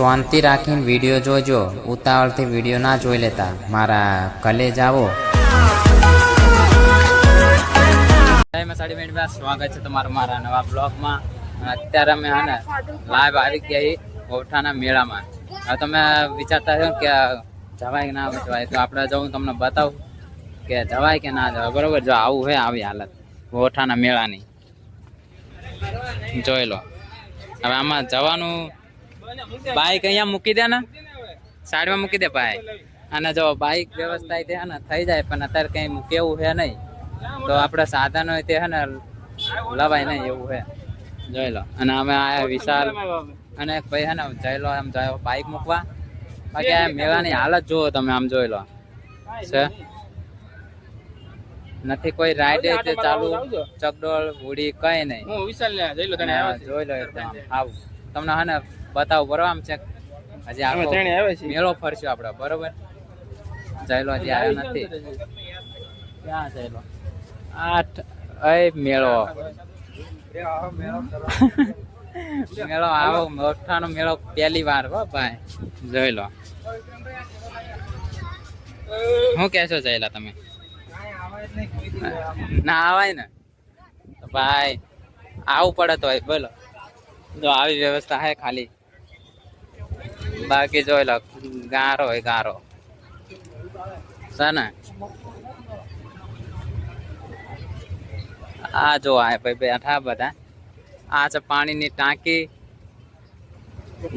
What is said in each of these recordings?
શાંતિ રાખીને વીડિયો જોજો. ઉતાવળથી વીડિયો ના જોઈ લેતા. મારા કલે જાવો સ્વાગત છે તમારું મારા નવા બ્લોગમાં. અત્યારે અમે હા ને લાઈવ આવી ગયા ગોઠાના મેળામાં. હવે તમે વિચારતા છો કે જવાય કે ના જવાય, તો આપણે જો હું તમને બતાવું કે જવાય કે ના જવાય. બરોબર, જો આવું હોય આવી હાલત ગોઠાના મેળાની. જોઈ લો. હવે આમાં જવાનું બાઈક અહીંયા મૂકી દે ને. સાઈડમાં મૂકી દે ભાઈ. અને જો બાઈક વ્યવસ્થા તે ને થઈ જાય પણ અત્યારે કઈ કેવું છે નહીં. તો આપણે સાધનો તે હે ને લવાય નહીં એવું છે જોઈ લો. અને અમે આ વિશાલ અને એક ભાઈ હે ને જઈ લો એમ જાય બાઈક મૂકવા. બાકી આ મેળાની હાલત જુઓ તમે આમ જોઈ લો. છે? નથી કોઈ રાઈડ તે ચાલુ ચકડોળ હોડી કઈ નહીં. જોઈ લો એકદમ. આવું. તમને હે ને બતાવું બરોબર આમ છે? હજી આખો મેળો ફરશું આપણે બરોબર? જયલો હજી આવ્યો નથી. ક્યાં જયલો આઠ અય મેળો. મેળો આવો મોઠાનો મેળો પહેલી વાર હો ભાઈ. જોઈ લો. શું કહેશો જયલા તમે? ના આવાય ને. તો ભાઈ આવું પડે તો બોલો. જો આવી વ્યવસ્થા હે ખાલી. બાકી જોઈ લો, ગારો હોય ગારો. છે ને? આ જો આ ભાઈ બેઠા બધા. આ છે પાણીની ટાંકી.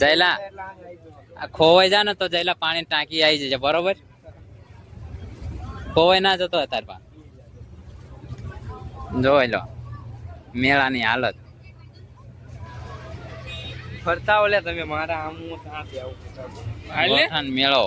જયલા ખોવાઈ જા ને તો જયલા પાણી ટાંકી આવી જશે બરોબર? ખોવાઈ ના જતો અત્યારે જોઈ લો, મેળાની હાલત. ફરતા ઓલે તમે મારા આમ હું ત્યાંથી આવું હાલ મેળો.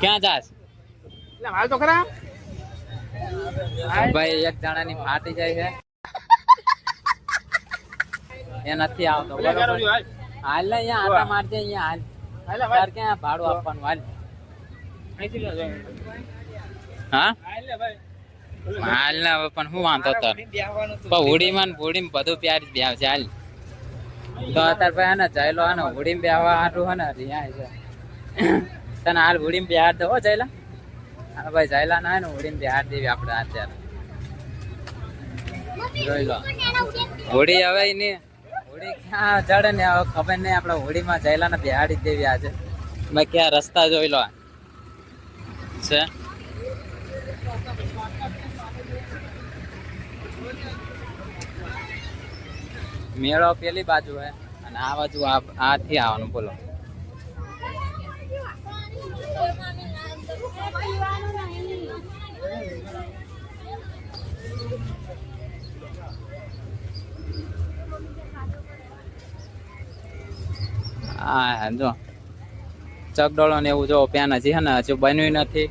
ક્યાં જાસ એટલે હાલ તો ખરા. ભાઈ એક જણાની ફાટી જાય છે. એ નથી આવતો હાલ. ને અહીંયા આટા મારજે અહીંયા હાલ. તાર ક્યાં ભાડું આપવાનું હાલ. હા? હાલ ને ને પણ શું વાંધો તો? બેહવાનું તું. પણ હોડીમાં ને બધું પ્યાર જ બેહ છે હાલ. તો અત્યારે ભાઈ ને જયલો હે ને હોડીમાં બેહવા હાટું હે ને રિયા છે. તને હાલ હોડીમાં બેહાર દો હો જયલા? હા ભાઈ, જાયલા ના ને બે બેહાર દેવી આપણે અત્યારે. જોઈ લો. હોડી હવે એની હોડી ક્યાં ચડે ને હવે ખબર નહીં, આપણે હોડીમાં જાયલા ને બિહાડી દેવી આજે. મેં ક્યાં રસ્તા જોઈ લો. છે? મેળો પેલી બાજુ હે અને આ બાજુ આથી આવવાનું, બોલો. હા જો. ચકડોળો ને એવું જો પેન હજી હે ને, હજુ બન્યું નથી.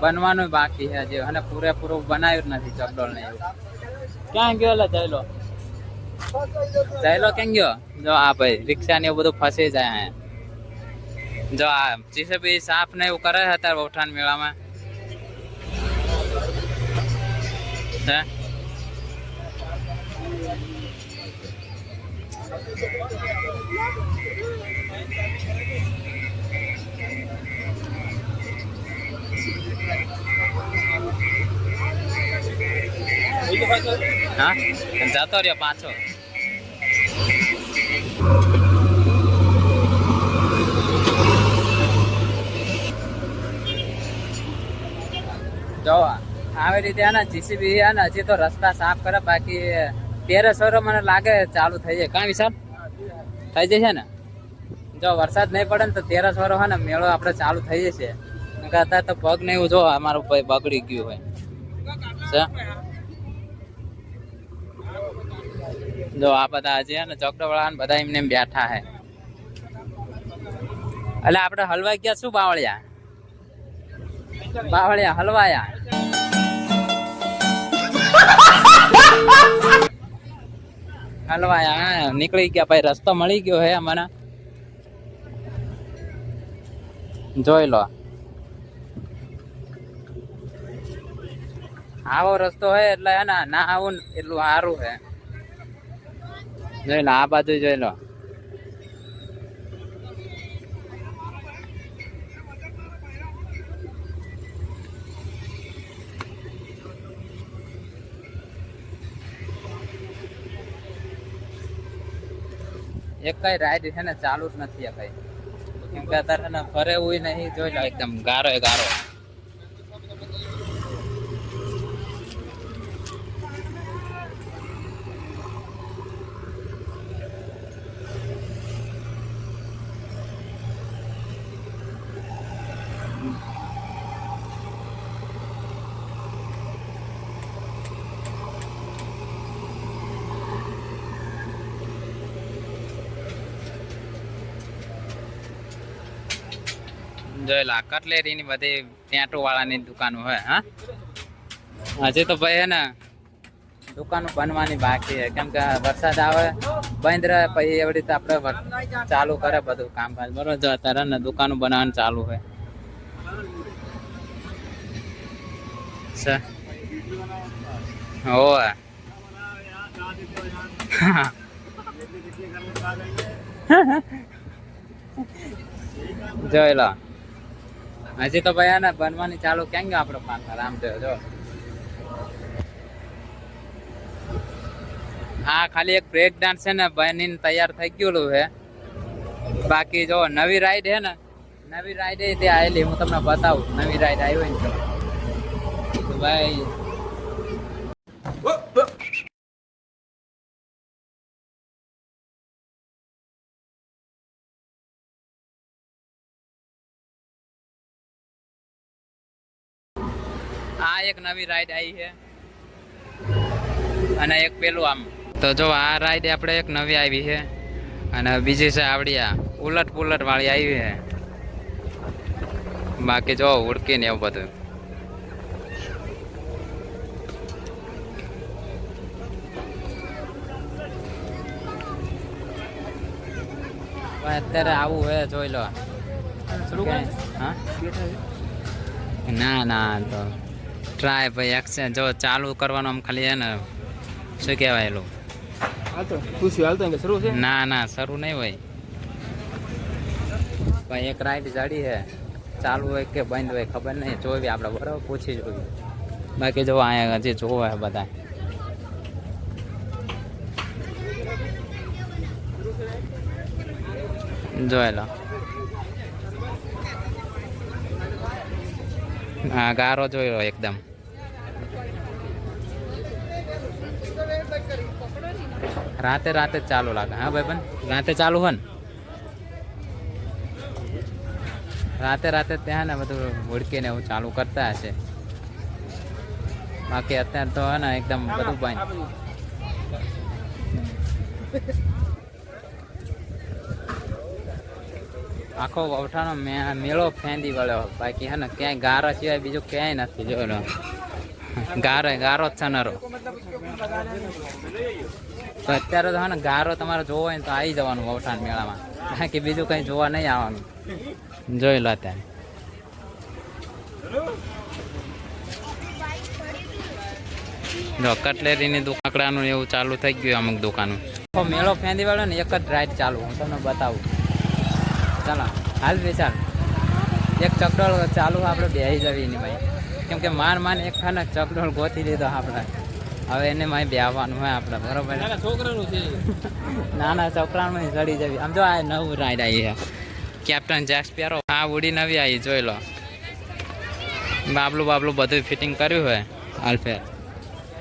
બનવાનું બાકી છે હજી, અને પૂરેપૂરું બનાવ્યું નથી ચકડોળ ને એવું. ક્યાં ગયો એટલે જયલો? જયલો ક્યાં ગયો જો આ ભાઈ રિક્ષા ને એવું બધું ફસી જાય હે જો આ જીસીબી સાફ ને એવું કરે છે અત્યારે બહુઠાન મેળામાં હે હા? જતો રહ્યો પાછો. જો, આવી રીતે આના જીસીબી આના હજી તો રસ્તા સાફ કરે, બાકી તેરસ વર્ષ મને લાગે ચાલુ થઈ જાય. કાંઈ વિશાલ? થઈ જશે ને? જો, વરસાદ નહીં પડે ને તો તેરસ વર્ષ હોય ને, મેળો આપણે ચાલુ થઈ જશે. અત્યારે તો પગ ને એવું જો, અમારું બગડી ગયું હોય છે જો આ બધા છે અને ને ચોકડો વાળા બધા એમને બેઠા હે. એટલે આપણે હલવા ગયા શું બાવળિયા? બાવળિયા હલવાયા. હલવાયા નીકળી ગયા ભાઈ, રસ્તો મળી ગયો હે મને જોઈ લો. આવો રસ્તો હે એટલે ના આવું એટલું સારું હે. જોઈ લો, આ બાજુ જોઈ લો. એક કઈ રાઈડ છે ને, ચાલુ જ નથી કઈ. કેમ કે ફરે એવું નહીં, જોઈ લો, એકદમ ગારો ગારો. જોઈ લો કટલેરી ની બધી ટેટુ વાળાની દુકાનો હોય, હા? હજી તો ભાઈ હે ને દુકાનો બનવાની બાકી છે. કેમ કે વરસાદ આવે, બંધ રહે, પછી એવી રીતે આપણે ચાલુ કરે બધું કામકાજ. બરોબર, જો અત્યારે ને દુકાનો બનાવવાનું ચાલુ હોય. હોય. જોઈ લો હજી તો ભાઈ બનવાની ચાલુ ક્યાં ગયો આપણો પાક? રામદેવ, જો. હા, ખાલી એક બ્રેક ડાન્સ છે ને, બનીને તૈયાર થઈ ગયેલું છે. બાકી જો, નવી રાઈડ છે ને, નવી રાઈડ એ ત્યાં આવેલી, હું તમને બતાવું. નવી રાઈડ આવી હોય ને તો. તો ભાઈ આ એક નવી રાઈડ આવી છે. અને એક પેલું આમ. તો જો આ રાઈડ આપણે એક નવી આવી છે. અને બીજી છે આવડી આ ઉલટ પુલટ વાળી આવી છે. બાકી જો ઉડકી ને એવું બધું. અત્યારે આવું હોય જોઈ લો. હા ના ના તો ટ્રાય ભાઈ એક્સચેન્જ જો ચાલુ કરવાનું આમ ખાલી છે ને શું કહેવાય એલું? ના ના શરૂ નહીં હોય. ભાઈ એક રાઈડ જાડી છે. ચાલુ હોય કે બંધ હોય ખબર નહીં જોવી આપણે બરાબર પૂછી જોવી. બાકી જો અહીંયા હજી જોવે બધા. જોઈ હા, ગારો લો એકદમ. રાતે રાતે ચાલુ લાગે. હા, ભાઈ પણ રાતે ચાલુ હોય ને રાતે રાતે ત્યાં ને બધું ઉડકીને એવું ચાલુ કરતા હશે. બાકી અત્યારે તો હે ને એકદમ બધું બંધ. આખો વવઠાનો મેળો ફેંદી વળ્યો. બાકી હે ને ક્યાંય ગારો સિવાય બીજું ક્યાંય નથી જોયેલો. ગારો ગારો જ છનરો તો અત્યારે તો હે ને ગારો તમારે જોવો હોય ને તો આવી જવાનું વવઠાન મેળામાં. બાકી બીજું કઈ જોવા નહીં આવવાનું. જોઈ લો અત્યારે. જો, કટલેરીની દુકાકડાનું એવું ચાલુ થઈ ગયું અમુક દુકાનું. મેળો ફેંદી વાળો ને, એક જ રાઈડ ચાલુ. હું તમને બતાવું. ચાલો હાલ ચાલ. એક ચકડોળ ચાલુ આપણે બેસી જવી એની ભાઈ. કેમ કે માન માન એક ખાને ચકડોળ ગોતી લીધો આપણે. હવે એને માય બેહવાનું હોય આપણે બરોબર? નાના છોકરાનું ચડી જવી. આમ જો આ નવું રાઈડ આવી છે. કેપ્ટન જેક્સ પેરો આ ઉડી નવી આવી જોઈ લો. બાબલું બાબલું બધું ફિટિંગ કર્યું હોય આલ્ફેર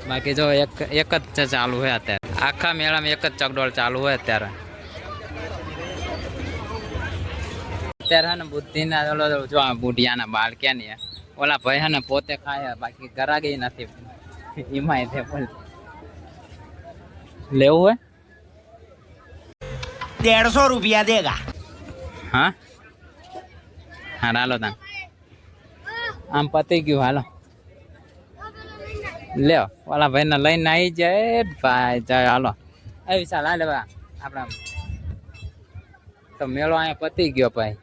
બાકી જો એક એક જ ચાલુ હોય અત્યારે. આખા મેળામાં એક જ ચકડોળ ચાલુ હોય અત્યારે. અત્યારે હે ને બુદ્ધિના ઓલો જો આ બુઢિયાના બાળ કે ને ઓલા ભાઈ હે ને પોતે ખાય બાકી કરાગી નથી. એમાં છે પણ લેવું હે દેડસો રૂપિયા દેગા. હા? હા હાલો તા આમ પતી ગયું હાલો. લ્યો ઓલા ભાઈને લઈને આવી જાય ભાઈ જાય હાલો. એ વિશાલ હાલે આપણા તો મેળો અહીંયા પતી ગયો ભાઈ.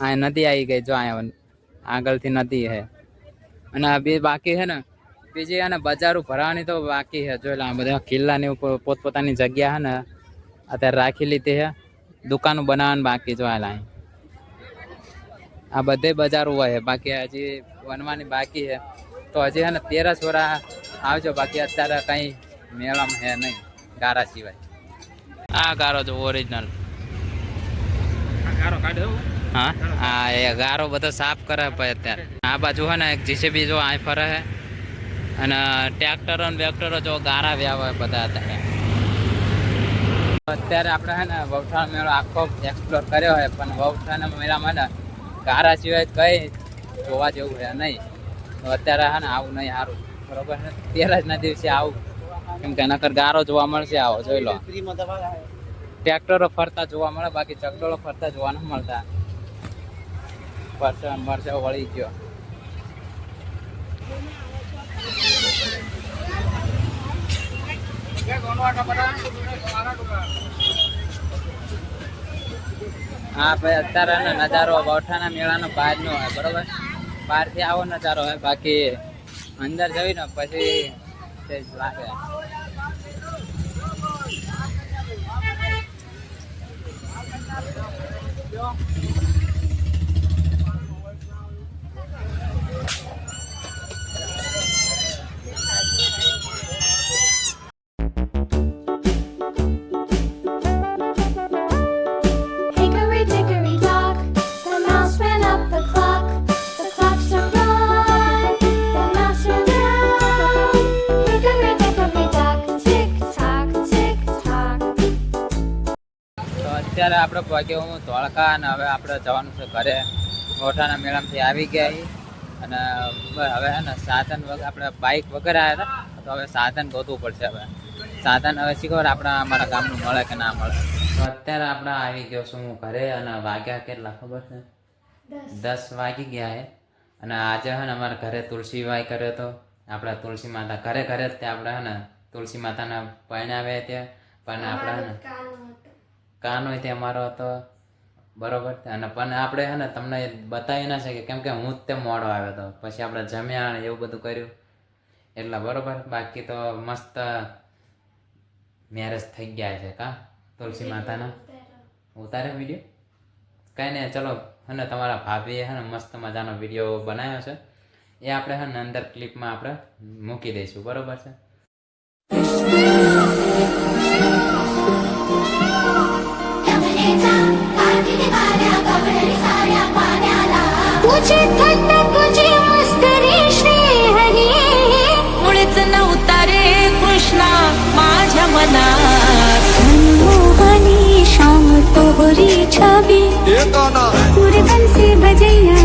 અહીંયા નદી આવી ગઈ જો અહીંયા આગળથી નદી છે અને આ બે બાકી છે ને, બીજી અને બજારો ભરવાની તો બાકી છે જોઈ લે, આ બધા કિલ્લાની ઉપર પોતપોતાની જગ્યા છે ને, અત્યારે રાખી લીધી છે દુકાનો બનાવવાની બાકી જોયેલા અહીં. આ બધે બજારો હોય છે બાકી હજી બનવાની બાકી છે તો હજી છે ને તેરસ વરા આવજો. બાકી અત્યારે કંઈ મેળામાં હે નહીં, ગારા સિવાય. આ ગારો જો ઓરિજિનલ આ ગારો કાઢ્યો હો. આ એ ગારો બધો સાફ કરે ભાઈ અત્યારે. આ બાજુ હે ને એક જીસીબી જો આ ફરે છે અને ટ્રેક્ટરો ને વેક્ટરો જો ગારા વ્યા હોય બધા અત્યારે. અત્યારે આપણે હે ને વવઠાણ મેળો આખો એક્સપ્લોર કર્યો હોય પણ વવઠાણ મેળામાં ને ગારા સિવાય કઈ જોવા જેવું છે નહીં. તો અત્યારે હે ને આવું નહીં સારું. બરોબર છે પહેલા જ ના દિવસે આવું. કેમ કે નકર ગારો જોવા મળશે આવો જોઈ લો. ટ્રેક્ટરો ફરતા જોવા મળે બાકી ચકડોળો ફરતા જોવા ન મળતા. પરસેવો મરચા વળી ગયો. હા, ભાઈ, અત્યારે નજારો બવઠાના મેળાનો બહારનો હોય, બરોબર? બહારથી આવો નજારો હોય, બાકી અંદર જવી ને પછી લાગે. અત્યારે આપણે પહોંચ્યો હું ધોળકા અને હવે આપણે જવાનું છે ઘરે. મોટાના મેળામાંથી આવી ગયા અને હવે હે ને સાધન આપણે બાઇક વગર આવ્યા હતા તો હવે સાધન ગોતવું પડશે હવે. સાધન હવે શીખબર આપણે અમારા ગામનું મળે કે ના મળે. તો અત્યારે આપણે આવી ગયો છું હું ઘરે અને વાગ્યા કેટલા ખબર છે? દસ. વાગી ગયા હે. અને આજે હે ને અમારા ઘરે તુલસી વાય કર્યો હતો આપણા તુલસી માતા ઘરે ઘરે જ તે આપણે હે ને તુલસી માતાના પરણાવે ત્યાં. પણ આપણે હે ને કાનો તે અમારો હતો. બરોબર. અને પણ આપણે હે ને તમને બતાવી ના શકીએ. કેમ કે હું જ તે મોડો આવ્યો હતો પછી આપણે જમ્યા એવું બધું કર્યું. એટલે બરોબર? બાકી તો મસ્ત મેરેજ થઈ ગયા છે કા? તુલસી માતાના? ઉતારે વીડિયો કાંઈ નહીં, ચલો. હે તમારા ભાભીએ હે ને મસ્ત મજાનો વીડિયો બનાવ્યો છે. એ આપણે હે ને અંદર ક્લિપમાં આપણે મૂકી દઈશું. બરોબર છે? छवि पूरे बन से बजैया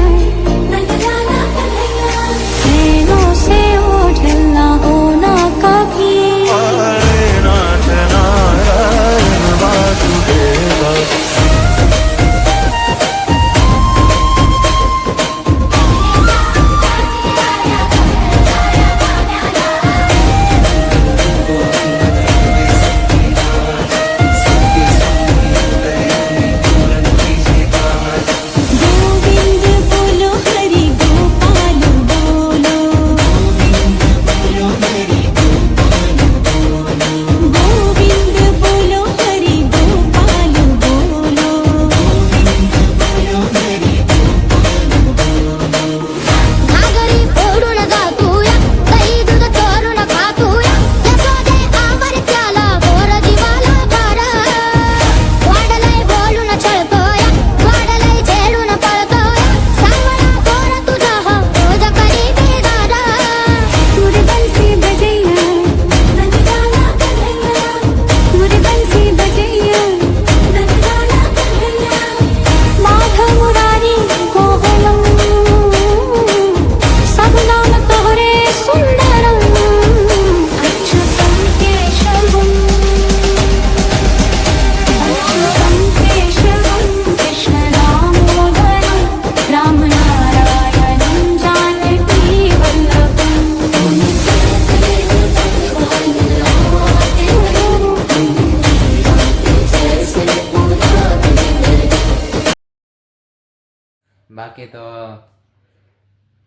બાકી તો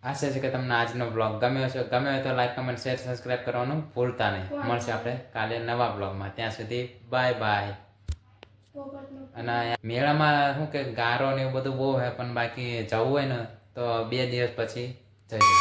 આશા છે કે તમને આજનો બ્લોગ ગમ્યો છે ગમ્યો હોય તો લાઈક કમેન્ટ શેર સબસ્ક્રાઈબ કરવાનું ભૂલતા નહીં. મળશે આપણે કાલે નવા બ્લોગમાં ત્યાં સુધી બાય બાય અને મેળામાં શું કે ગારો ને એવું બધું બહુ હોય પણ બાકી જવું હોય ને તો બે દિવસ પછી જઈએ